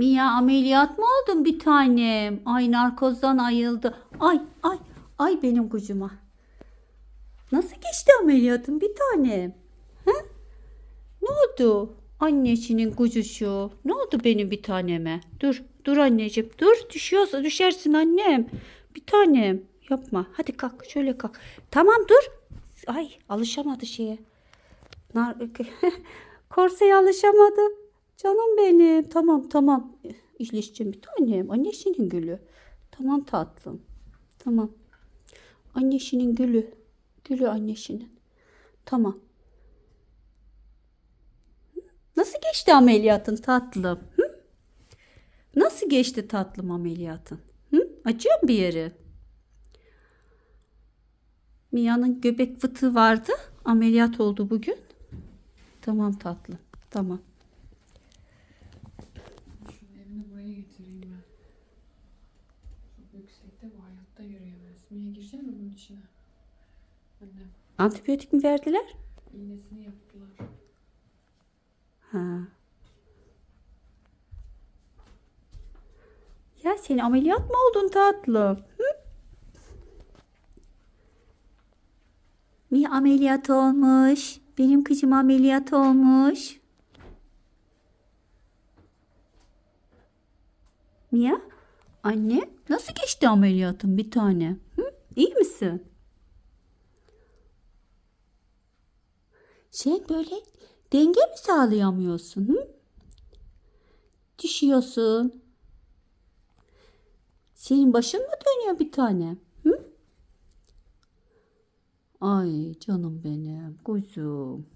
Mia ameliyat mı oldun bir tanem? Ay narkozdan ayıldı. Ay ay ay benim kucuma. Nasıl geçti ameliyatın bir tanem? Ha? Ne oldu? Anneciğinin kucuşu. Ne oldu benim bir taneme? Dur, dur anneciğim. Dur, düşüyorsa düşersin annem. Bir tanem. Yapma. Hadi kalk, şöyle kalk. Tamam dur. Ay, alışamadı şeye. Nar Korseye alışamadı. Canım benim. Tamam, tamam. İyileşeceğim bir tanem. Annesinin gülü. Tamam tatlım. Tamam. Annesinin gülü. Gülü annesinin. Tamam. Nasıl geçti ameliyatın tatlım? Hı? Nasıl geçti tatlım ameliyatın? Hı? Acıyor mu bir yeri? Mia'nın göbek fıtığı vardı. Ameliyat oldu bugün. Tamam tatlım. Tamam. Yüksekte bu hayatta yürüyemez. Mia girecek mi bunun içine? Annem Antibiyotik mi verdiler? iğnesini yaptılar. Ha. Ya sen ameliyat mı oldun tatlım? Hı? Mia ameliyat olmuş. Benim kızım ameliyat olmuş. Mia, anne nasıl geçti ameliyatın bir tane? Hı? İyi misin? Sen böyle denge mi sağlayamıyorsun? Hı? Düşüyorsun. Senin başın mı dönüyor bir tane? Hı? Ay canım benim kuzum.